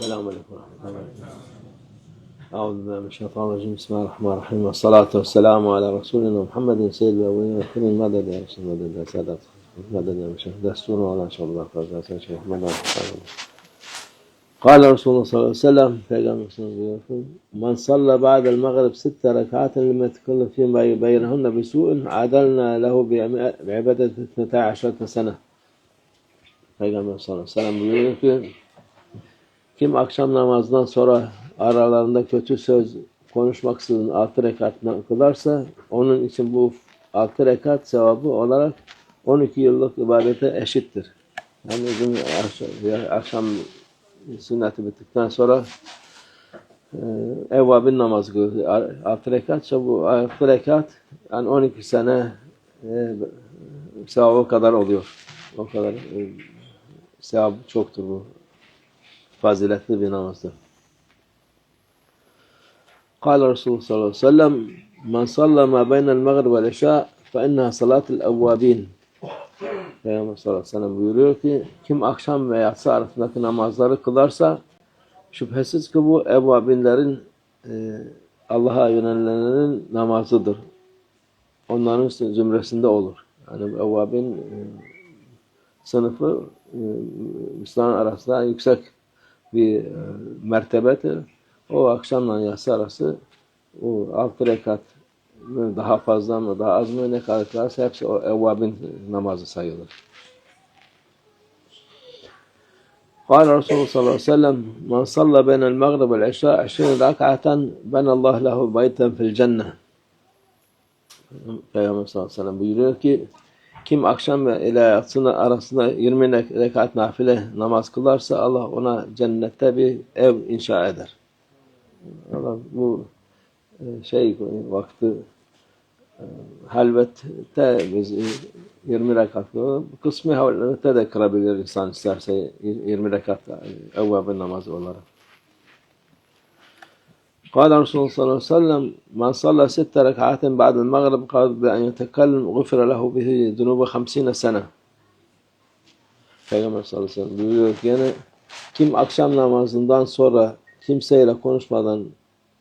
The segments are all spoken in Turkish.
السلام عليكم ورحمة الله وبركاته. أعوذ بالله من الشيطان الرجيم. بسم الله الرحمن الرحيم. والصلاة والسلام على رسولنا محمد سيد الأولين والآخرين. مدد يا رسول مدد يا سادات مدد يا مشايخ. دستور ولا إن شاء الله فازات يا شيخ مدد قال رسول الله صلى الله عليه وسلم buyuruyor من صلى بعد المغرب ست ركعات لم يتكلم فيما بينهن بسوء عدلنا له بعبادة 12 سنة. sallallahu aleyhi ve sellem buyuruyor ki kim akşam namazından sonra aralarında kötü söz konuşmaksızın altı rekat kılarsa onun için bu altı rekat sevabı olarak 12 yıllık ibadete eşittir. Yani akşam, akşam sünneti bittikten sonra e, evvabin namazı kılıyor. Altı rekat, bu altı rekat yani 12 sene e, sevabı kadar oluyor. O kadar e, sevabı çoktur bu Faziletli bir namazdır. قال رسول الله صلى الله عليه وسلم من صلى ما بين المغرب والعشاء فإنها صلاة الأوابين Peygamber sallallahu aleyhi ve sellem buyuruyor ki kim akşam ve yatsı arasındaki namazları kılarsa şüphesiz ki bu evvabinlerin e, Allah'a yönelenlerin namazıdır. Onların zümresinde olur. Yani evvabin e, sınıfı e, Müslüman arasında yüksek bir e, mertebedir. O akşamla yatsı arası o altı rekat daha fazla mı daha az mı ne kadar kılarsa hepsi o evvabin namazı sayılır. قال رسول الله صلى الله عليه وسلم من صلى بين المغرب والعشاء عشرين ركعة بنى الله له بيتا في الجنة Peygamber sallallahu aleyhi ve sellem buyuruyor ki kim akşam ve ile arasında 20 rekat nafile namaz kılarsa Allah ona cennette bir ev inşa eder. Allah bu şey vakti halvette biz 20 rekat kısmı halvette de kırabilir insan isterse 20 rekat evvabin namazı olarak. قال رسول الله صلى الله عليه وسلم من صلى ست ركعات بعد المغرب قبل أن يتكلم غفر له به ذنوب خمسين سنة Peygamber sallallahu aleyhi ve sellem buyuruyor ki yani kim akşam namazından sonra kimseyle konuşmadan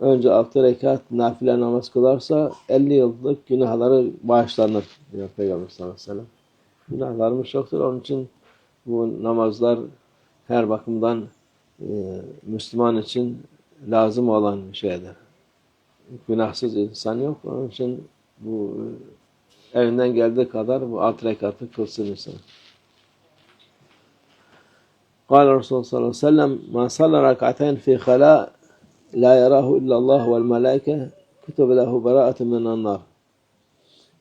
önce altı rekat nafile namaz kılarsa 50 yıllık günahları bağışlanır diyor Peygamber sallallahu aleyhi ve sellem. Günahlarımız çoktur. Onun için bu namazlar her bakımdan e, Müslüman için lazım olan şeydir. Günahsız insan yok. Onun için bu evinden geldiği kadar bu alt rekatı kılsın insan. قال الرسول صلى الله عليه وسلم من صلى ركعتين في خلاء لا يراه إلا الله والملائكة كتب له براءة من النار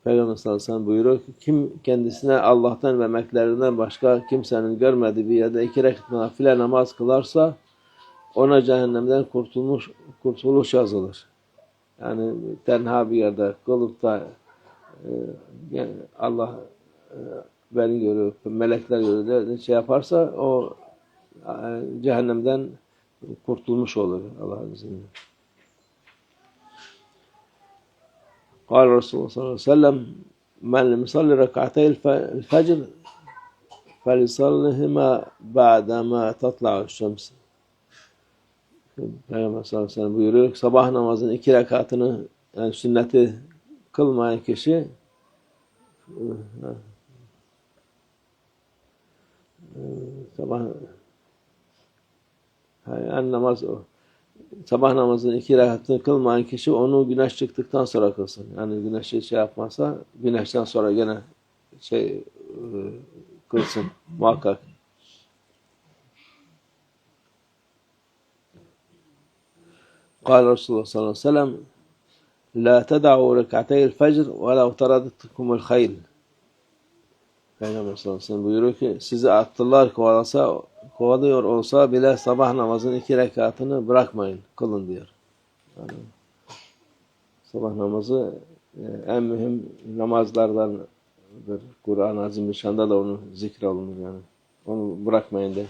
Peygamber sallallahu aleyhi ve sellem buyuruyor ki kim kendisine Allah'tan ve meleklerinden başka kimsenin görmediği bir yerde iki rekat nafile namaz kılarsa ona cehennemden kurtulmuş kurtuluş yazılır. Yani tenha bir yerde kılıp da e, yani Allah e, beni görüyor, melekler görüyor ne şey yaparsa o e, cehennemden kurtulmuş olur Allah'ın izniyle. قال رسول الله صلى الله عليه وسلم من لم يصلي ركعتي الفجر فليصليهما بعدما تطلع الشمس Peygamber sallallahu aleyhi ve sellem buyuruyor sabah namazının iki rekatını yani sünneti kılmayan kişi sabah yani namaz o. Sabah namazının iki rekatını kılmayan kişi onu güneş çıktıktan sonra kılsın. Yani güneşi şey yapmazsa güneşten sonra gene şey kılsın muhakkak. قال رسول الله صلى الله عليه وسلم لا تدعوا ركعتي الفجر ولو طردتكم الخيل Peygamber sallallahu aleyhi ve sellem buyuruyor ki sizi attılar kovalasa kovalıyor olsa bile sabah namazın iki rekatını bırakmayın kılın diyor. Yani, sabah namazı en mühim namazlardandır. Kur'an-ı Azimüşşan'da da onu zikrolunur yani. Onu bırakmayın de.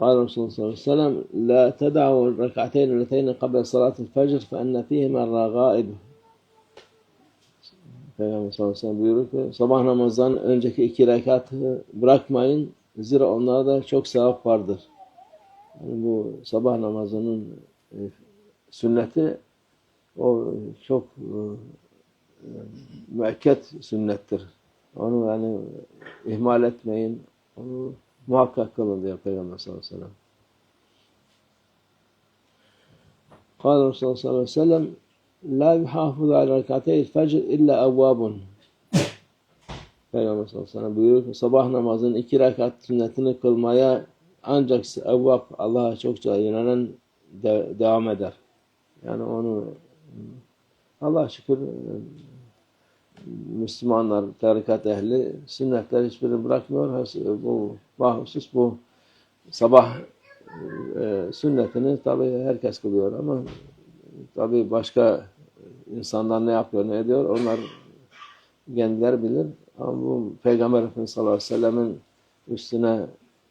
قال رسول الله صلى الله عليه وسلم لا تدعوا الركعتين اللتين قبل صلاة الفجر فإن فيهما الرغائب Peygamber sallallahu aleyhi ve sellem buyuruyor ki sabah namazdan önceki iki rekatı bırakmayın. Zira onlarda çok sevap vardır. Yani bu sabah namazının e, sünneti o çok e, müekket sünnettir. Onu yani ihmal etmeyin. Onu muhakkak kılın diyor Peygamber sallallahu aleyhi ve sellem. قال Resulullah sallallahu aleyhi ve sellem La yuhafızu ala rekateyil fecr illa evvabun. Peygamber sallallahu aleyhi ve sellem buyuruyor ki sabah namazının iki rekat sünnetini kılmaya ancak evvab Allah'a çokça yönelen de, devam eder. Yani onu Allah şükür Müslümanlar, tarikat ehli sünnetler hiçbirini bırakmıyor. Bu bahhusus bu sabah e, sünnetini tabi herkes kılıyor ama tabi başka insanlar ne yapıyor, ne ediyor onlar kendileri bilir. Ama bu Peygamber Efendimiz sallallahu aleyhi ve sellemin üstüne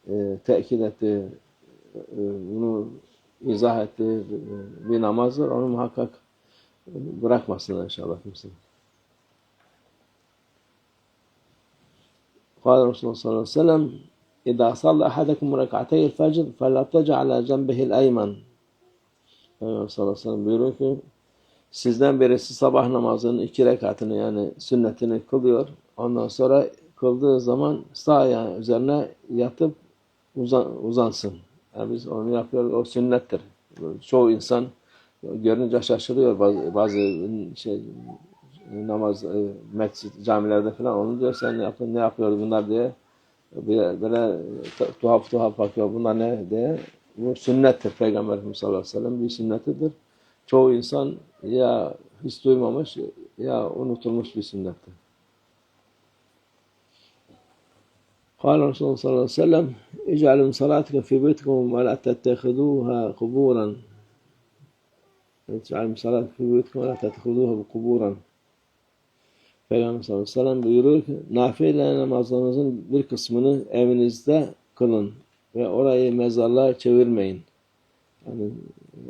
e, tekit etti, e, bunu izah etti bir namazdır. Onu muhakkak bırakmasınlar inşallah kimse. قال رسول الله صلى الله عليه وسلم إذا صلى أحدكم ركعتي الفجر فلا تجع على جنبه الأيمن Peygamber sallallahu aleyhi ve sellem buyuruyor ki sizden birisi sabah namazının iki rekatını yani sünnetini kılıyor. Ondan sonra kıldığı zaman sağ ayağı üzerine yatıp uzan, uzansın. Yani biz onu yapıyoruz. O sünnettir. Çoğu insan görünce şaşırıyor bazı, bazı şey namaz e, mescid camilerde falan onu diyor sen ne yaptın ne yapıyor bunlar diye böyle, böyle tuhaf tuhaf bakıyor bunlar ne diye bu sünnettir Peygamber Efendimiz sallallahu aleyhi ve sellem bir sünnetidir. Çoğu insan ya hiç duymamış ya unutulmuş bir sünnettir. قال رسول الله صلى الله عليه وسلم اجعلوا من صلاتكم في بيتكم ولا تتخذوها قبورا اجعلوا من صلاتكم في بيتكم ولا تتخذوها قبورا Peygamber sallallahu aleyhi ve sellem buyuruyor ki nafile namazlarınızın bir kısmını evinizde kılın ve orayı mezarlığa çevirmeyin. Yani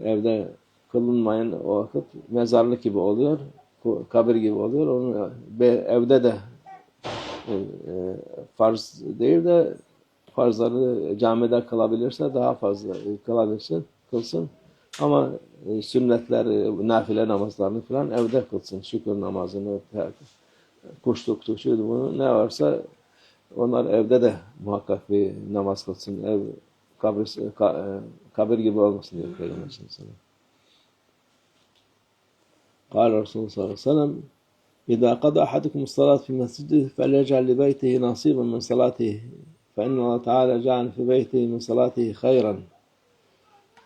evde kılınmayan o vakit mezarlık gibi oluyor, kabir gibi oluyor. Onu evde de e, farz değil de farzları camide kılabilirse daha fazla kılabilsin, kılsın. Ama e, sünnetler, nafile namazlarını falan evde kılsın. Şükür namazını, şuydu bunu ne varsa onlar evde de muhakkak bir namaz kılsın. Ev kabir, kabir gibi olmasın diyor Peygamber sallallahu aleyhi ve sellem. قال رسول الله صلى الله عليه وسلم إذا قضى أحدكم الصلاة في مسجده فليجعل لبيته نصيبا من صلاته فإن الله تعالى جعل في بيته من صلاته خيرا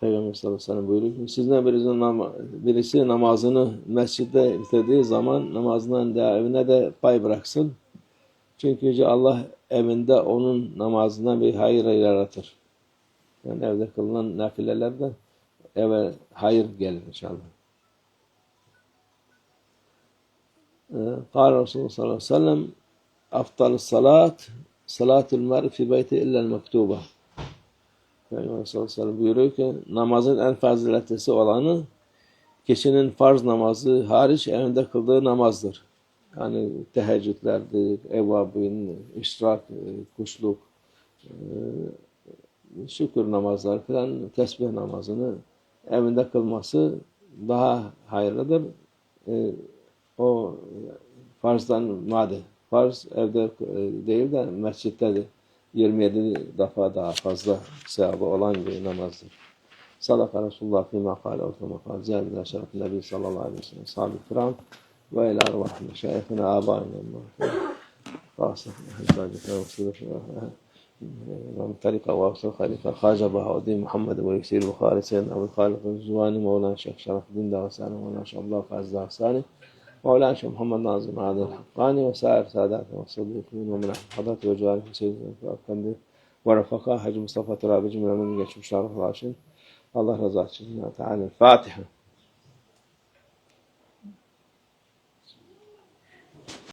Peygamber sallallahu aleyhi ve sellem buyuruyor ki sizden birisi, nam birisi namazını mescidde bitirdiği zaman namazından da evine de pay bıraksın. Çünkü Allah evinde onun namazına bir hayır yaratır. Yani evde kılınan nafilelerde eve hayır gelir inşallah. قال Resulullah sallallahu aleyhi ve sellem afdalus salat salatul mer fi beyti illa mektuba. Peygamber sallallahu aleyhi ve buyuruyor ki namazın en faziletlisi olanı kişinin farz namazı hariç evinde kıldığı namazdır. Yani teheccüdlerdir, evvabin, işrak, kuşluk, şükür namazları falan, tesbih namazını evinde kılması daha hayırlıdır. O farzdan madde. Farz evde değil de mescittedir. 27 defa daha fazla sevabı olan bir namazdır. Sadaka Resulullah fîmâ kâle ve fîmâ kâle zâmine şerefin Nebi sallallahu aleyhi ve sellem sahabi kiram ve ilâ arvah meşâyefine âbâine. خاصة حجاجة وصولة من طريقة واصل خليفة خواجة بهاء محمد ويسير البخاري سيدنا أبو الخالق الزواني مولانا شيخ شرف الدين داغستاني مولانا شيخ الله فاز داغستاني مولانا شيخ محمد ناظم هذا الحقاني وسائر ساداتنا والصديقين ومن حضرت وجوارهم سيدنا الأفندي ورفقاء حج مصطفى ترابي جملة من geçmiş şaraf Allah rızası için. Teala Fatiha.